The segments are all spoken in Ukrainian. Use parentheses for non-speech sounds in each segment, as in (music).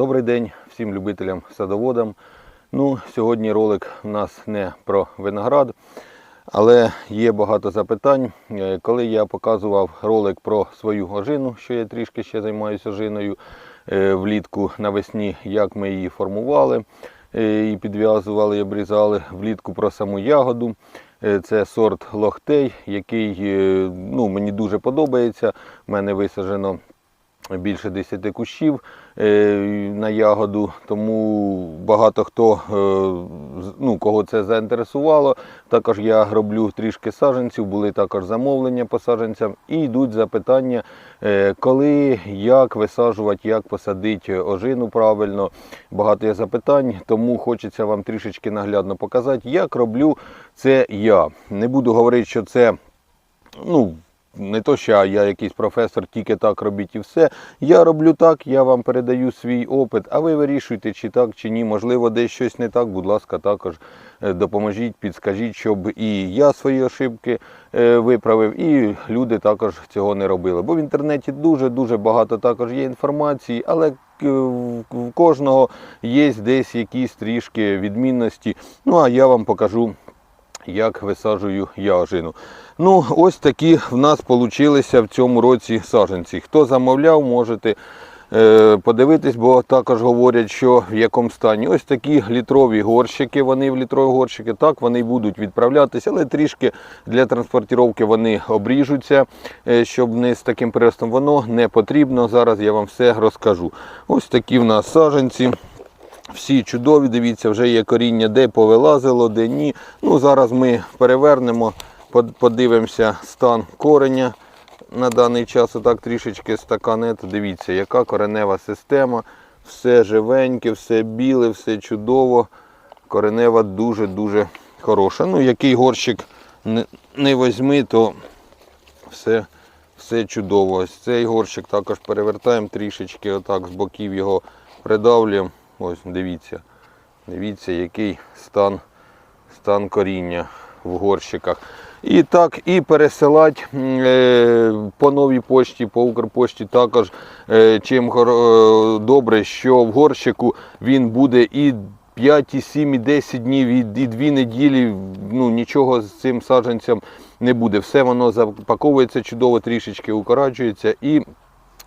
Добрий день всім любителям садоводам. Ну, сьогодні ролик у нас не про виноград, але є багато запитань. Е, Коли я показував ролик про свою ожину, що я трішки ще займаюся ожиною е, влітку навесні, як ми її формували е, і підв'язували, і обрізали, влітку про саму ягоду. Це сорт лохтей, який ну, мені дуже подобається. У мене висаджено більше 10 кущів е, на ягоду, тому багато хто, е, ну, кого це заінтересувало. Також я роблю трішки саджанців, були також замовлення по саджанцям і йдуть запитання, е, коли, як висаджувати, як посадити ожину правильно. Багато є запитань, тому хочеться вам трішечки наглядно показати, як роблю це я. Не буду говорити, що це ну, не то, що я якийсь професор, тільки так робіть і все. Я роблю так, я вам передаю свій опит, а ви вирішуйте, чи так, чи ні. Можливо, десь щось не так, будь ласка, також е, допоможіть, підскажіть, щоб і я свої ошибки е, виправив, і люди також цього не робили. Бо в інтернеті дуже-дуже багато також є інформації, але е, в в кожного є десь якісь трішки відмінності. Ну а я вам покажу як висаджую я ожину. Ну, ось такі в нас получилися в цьому році саджанці. Хто замовляв, можете е, подивитись, бо також говорять, що в якому стані. Ось такі літрові горщики, вони в літрові горщики, так, вони будуть відправлятися, але трішки для транспортування вони обріжуться, е, щоб не з таким приростом. Воно не потрібно. Зараз я вам все розкажу. Ось такі в нас саджанці. Всі чудові, дивіться, вже є коріння, де повилазило, де ні. Ну, Зараз ми перевернемо, подивимося стан кореня на даний час. Отак трішечки стаканет. Дивіться, яка коренева система. Все живеньке, все біле, все чудово. Коренева дуже-дуже хороша. Ну, який горщик не, возьми, то все, все чудово. Ось цей горщик також перевертаємо трішечки, отак з боків його придавлюємо. Ось дивіться. Дивіться, який стан, стан коріння в горщиках. І так, і пересилати е, по новій пошті, по Укрпошті також е, чим е, добре, що в горщику він буде і 5, і 7, і 10 днів, і, і 2 неділі. Ну, нічого з цим саджанцям не буде. Все воно запаковується чудово, трішечки укораджується і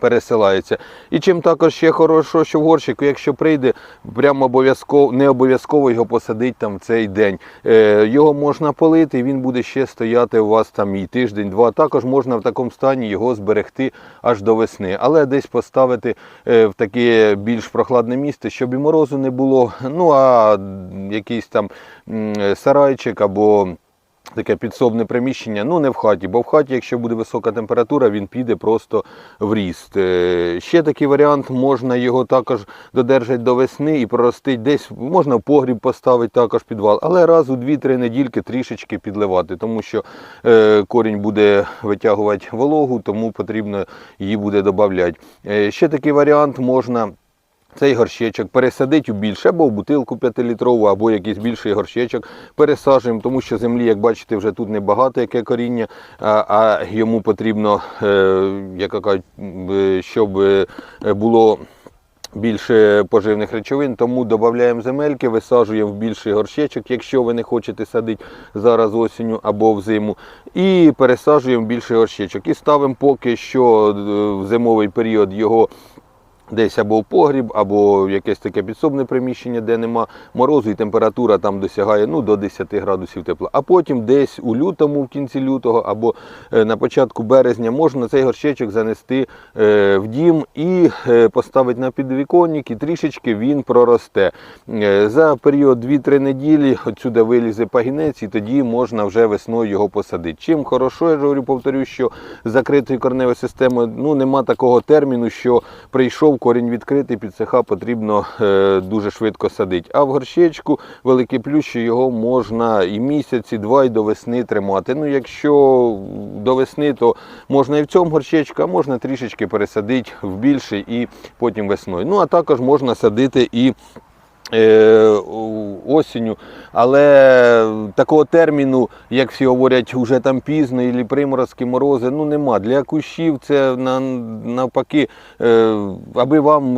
пересилається. І чим також ще хорошо, що в горщику, якщо прийде, прямо обов'язково не обов'язково його посадити там в цей день. Е, його можна полити, він буде ще стояти у вас там і тиждень-два. Також можна в такому стані його зберегти аж до весни, але десь поставити е, в таке більш прохладне місце, щоб і морозу не було. Ну а якийсь там сарайчик або таке підсобне приміщення, ну не в хаті, бо в хаті, якщо буде висока температура, він піде просто в ріст. Е, Ще такий варіант, можна його також додержати до весни і проростити десь, можна в погріб поставити також підвал, але раз у 2-3 недільки трішечки підливати, тому що е, корінь буде витягувати вологу, тому потрібно її буде додати. Е, Ще такий варіант можна. Цей горщечок пересадить у більше, або в бутилку 5-літрову, або якийсь більший горщечок пересаджуємо, тому що землі, як бачите, вже тут небагато яке коріння, а, йому потрібно, е, як кажуть, е, щоб е, було більше поживних речовин, тому додаємо земельки, висаджуємо в більший горщечок, якщо ви не хочете садити зараз осінню або взиму, і пересаджуємо в більший горщечок. І ставимо поки що в зимовий період його десь або в погріб, або в якесь таке підсобне приміщення, де нема морозу, і температура там досягає ну, до 10 градусів тепла. А потім десь у лютому, в кінці лютого, або е, на початку березня можна цей горщечок занести е, в дім і е, поставити на підвіконник, і трішечки він проросте. За період 2-3 неділі отсюди вилізе пагінець, і тоді можна вже весною його посадити. Чим хорошо, я говорю, повторю, що з закритою кореневою системою ну, нема такого терміну, що прийшов корінь відкритий, під цеха потрібно е, дуже швидко садити. А в горщечку великий плюс, що його можна і місяць, і два, і до весни тримати. Ну, якщо до весни, то можна і в цьому горщечку, а можна трішечки пересадити в більший і потім весною. Ну, а також можна садити і осінню, але такого терміну, як всі говорять, вже там пізно, і приморозки, морози, ну нема. Для кущів це навпаки, е, аби вам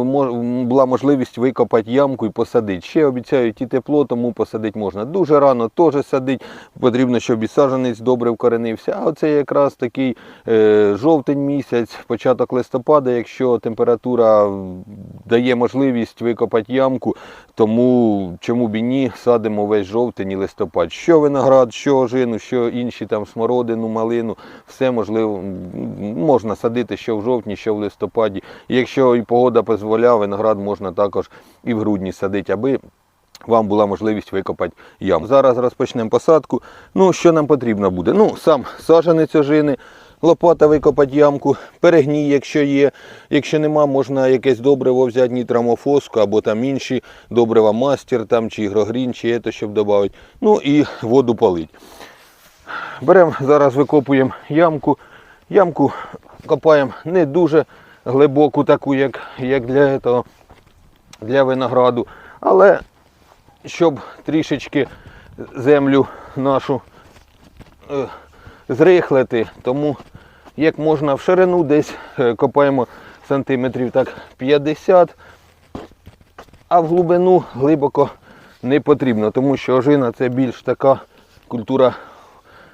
була можливість викопати ямку і посадити. Ще обіцяють і тепло, тому посадити можна. Дуже рано теж садити, потрібно, щоб і саджанець добре вкоренився. А оце якраз такий е, жовтень місяць, початок листопада, якщо температура дає можливість викопати ямку, тому чому б і ні, садимо весь жовтень і листопад. Що виноград, що ожину, що інші там смородину, малину, все можливо можна садити що в жовтні, що в листопаді. І якщо і погода дозволяє, виноград можна також і в грудні садити, аби вам була можливість викопати яму. Зараз розпочнемо посадку. Ну, що нам потрібно буде? Ну, сам саджанець ожини, лопата викопати ямку, перегній, якщо є. Якщо нема, можна якесь добриво взяти, нітрамофоску або там інші добрива мастер там, чи ігрогрін, чи це, щоб додати. Ну і воду полить. Беремо, зараз викопуємо ямку. Ямку копаємо не дуже глибоку, таку, як, як для, этого, для винограду, але щоб трішечки землю нашу е, зрихлити, тому як можна в ширину десь е, копаємо сантиметрів так 50, а в глибину глибоко не потрібно, тому що ожина це більш така культура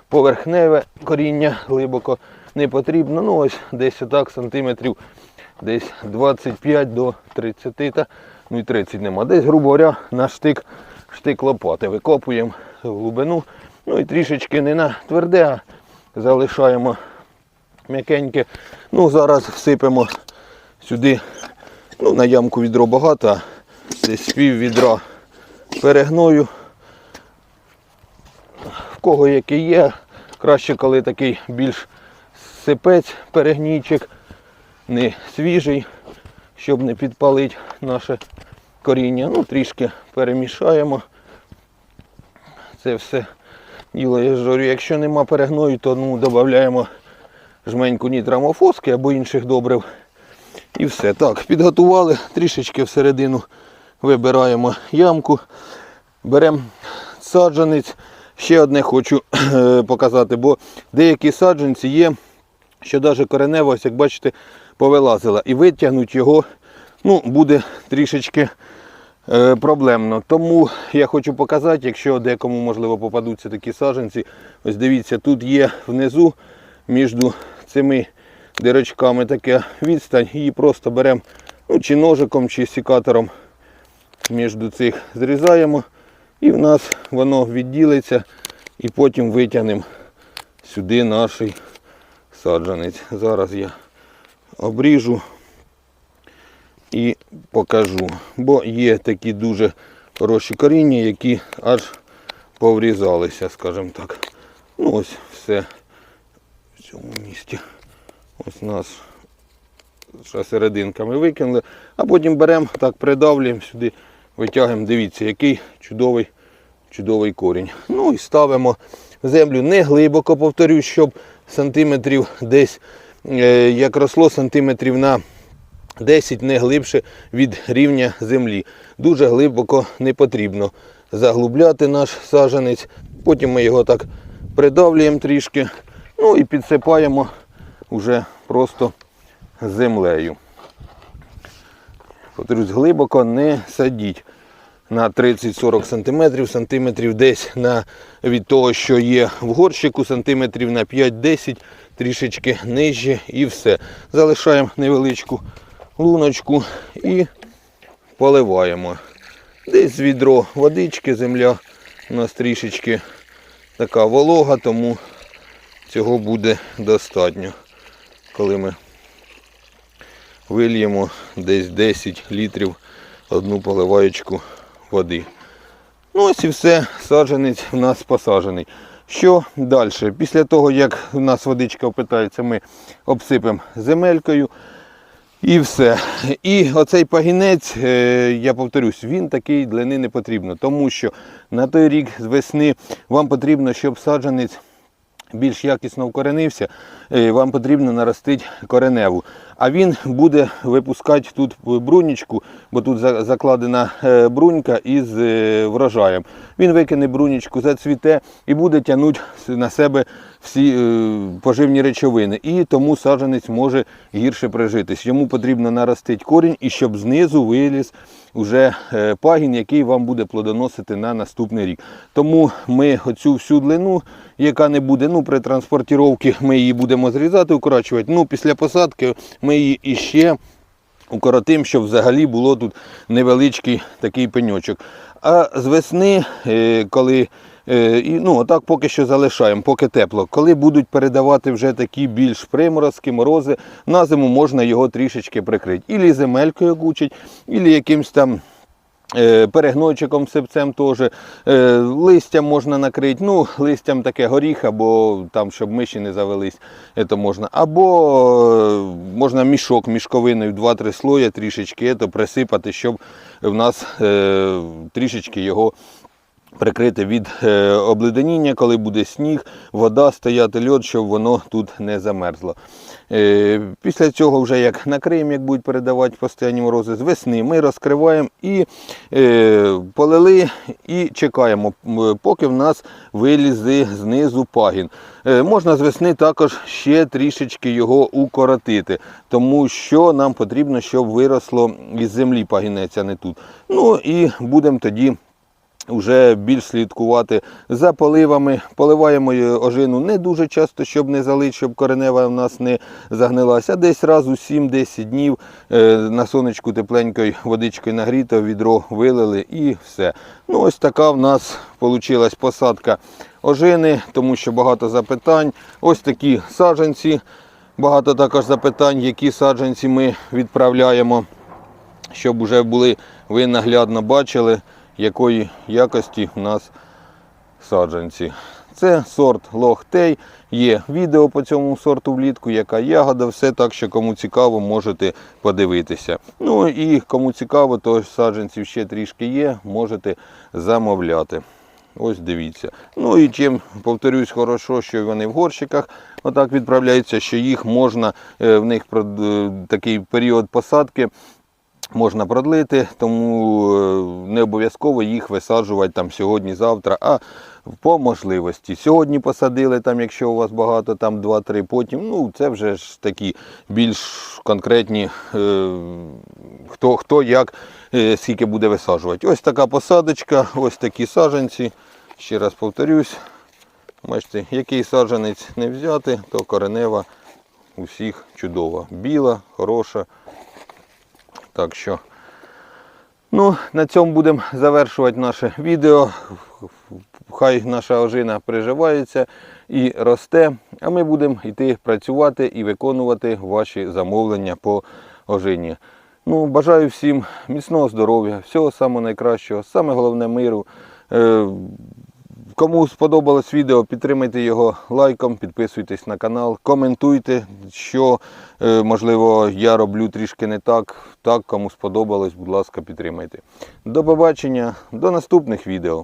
поверхневе коріння глибоко не потрібно. Ну ось десь отак сантиметрів десь 25 до 30, та, ну і 30 нема. Десь, грубо говоря, на штик, штик лопати викопуємо в глибину. Ну і трішечки не на тверде, а залишаємо м'якеньке. Ну зараз всипемо сюди, ну на ямку відро багато, десь пів відра перегною. В кого який є, краще, коли такий більш сипець, перегнійчик, не свіжий, щоб не підпалити наше коріння. Ну, трішки перемішаємо. Це все діло, я говорю, якщо нема перегною, то ну, додаємо жменьку нітрамофоски або інших добрив. І все. Так, підготували, трішечки всередину вибираємо ямку, беремо саджанець. Ще одне хочу (clears throat) е, показати, бо деякі саджанці є, що навіть коренева, ось як бачите, повилазила. І витягнути його ну, буде трішечки проблемно. Тому я хочу показати, якщо декому можливо попадуться такі саджанці, ось дивіться, тут є внизу між цими дирочками така відстань. Її просто беремо ну, чи ножиком, чи сікатором між цих зрізаємо. І в нас воно відділиться і потім витягнемо сюди наш саджанець. Зараз я обріжу і покажу. Бо є такі дуже хороші коріння, які аж поврізалися, скажімо так. Ну ось все в цьому місці. Ось нас ще серединками викинули, а потім беремо, так придавлюємо сюди, витягуємо, дивіться, який чудовий, чудовий корінь. Ну і ставимо землю не глибоко, повторюсь, щоб сантиметрів десь, е, як росло, сантиметрів на 10 не глибше від рівня землі. Дуже глибоко не потрібно заглубляти наш саджанець. Потім ми його так придавлюємо трішки, ну і підсипаємо вже просто землею. Повторюсь, глибоко не садіть на 30-40 см, сантиметрів десь на, від того, що є в горщику, сантиметрів на 5-10, трішечки нижче і все. Залишаємо невеличку луночку і поливаємо. Десь відро водички, земля у нас трішечки така волога, тому цього буде достатньо, коли ми вильємо десь 10 літрів одну поливаючку води. Ну ось і все, саджанець у нас посаджений. Що далі? Після того, як у нас водичка опитається, ми обсипемо земелькою і все. І оцей пагінець, е, я повторюсь, він такий длини не потрібно, тому що на той рік з весни вам потрібно, щоб саджанець більш якісно вкоренився, е, вам потрібно наростити кореневу. А він буде випускати тут брунічку, бо тут закладена е, брунька із е, врожаєм. Він викине брунічку, зацвіте і буде тягнути на себе всі е, поживні речовини. І тому саджанець може гірше прижитись. Йому потрібно наростити корінь і щоб знизу виліз уже пагін, який вам буде плодоносити на наступний рік. Тому ми оцю всю длину, яка не буде, ну при транспортіровці ми її будемо зрізати, укорочувати. Ну, після посадки ми її іще укоротимо, щоб взагалі було тут невеличкий такий пеньочок. А з весни, е, коли е, ну, отак поки що залишаємо, поки тепло. Коли будуть передавати вже такі більш приморозки, морози, на зиму можна його трішечки прикрити. Ілі земелькою гучить, ілі якимсь там. Е, Перегнойчиком сипцем теж. Е, Листям можна накрити. Ну, листям таке горіх, або там, щоб миші не завелись, це можна. Або е, можна мішок мішковиною 2-3 слоя трішечки це присипати, щоб в нас трішечки його прикрити від е, обледеніння, коли буде сніг, вода стояти льод, щоб воно тут не замерзло. Е, після цього, вже як накриємо, як будуть передавати постійні морози, з весни ми розкриваємо і е, полили і чекаємо, поки в нас вилізе знизу пагін. Можна з весни також ще трішечки його укоротити, тому що нам потрібно, щоб виросло із землі пагінець, а не тут. Ну і будемо тоді вже більш слідкувати за поливами. Поливаємо ожину не дуже часто, щоб не залити, щоб коренева в нас не загнилася. Десь раз у 7-10 днів е, на сонечку тепленькою водичкою нагріто, відро вилили і все. Ну ось така в нас вийшла посадка ожини, тому що багато запитань. Ось такі саджанці. Багато також запитань, які саджанці ми відправляємо щоб вже були, ви наглядно бачили, якої якості в нас саджанці. Це сорт Лохтей. Є відео по цьому сорту влітку, яка ягода, все так, що кому цікаво, можете подивитися. Ну і кому цікаво, то саджанців ще трішки є, можете замовляти. Ось дивіться. Ну і чим, повторюсь, хорошо, що вони в горщиках отак відправляються, що їх можна, е, в них е, такий період посадки можна продлити, тому е, не обов'язково їх висаджувати там сьогодні-завтра, а по можливості. Сьогодні посадили, там, якщо у вас багато, там 2-3, потім, ну це вже ж такі більш конкретні, е, хто, хто як, е, скільки буде висаджувати. Ось така посадочка, ось такі саджанці. Ще раз повторюсь. Бачите, який саджанець не взяти, то коренева усіх чудова. Біла, хороша. Так що, ну, на цьому будемо завершувати наше відео. Хай наша ожина приживається і росте, а ми будемо йти працювати і виконувати ваші замовлення по ожині. Ну, бажаю всім міцного здоров'я, всього самого найкращого, саме головне миру. Кому сподобалось відео, підтримайте його лайком, підписуйтесь на канал, коментуйте, що е, можливо я роблю трішки не так. Так, кому сподобалось, будь ласка, підтримайте. До побачення, до наступних відео.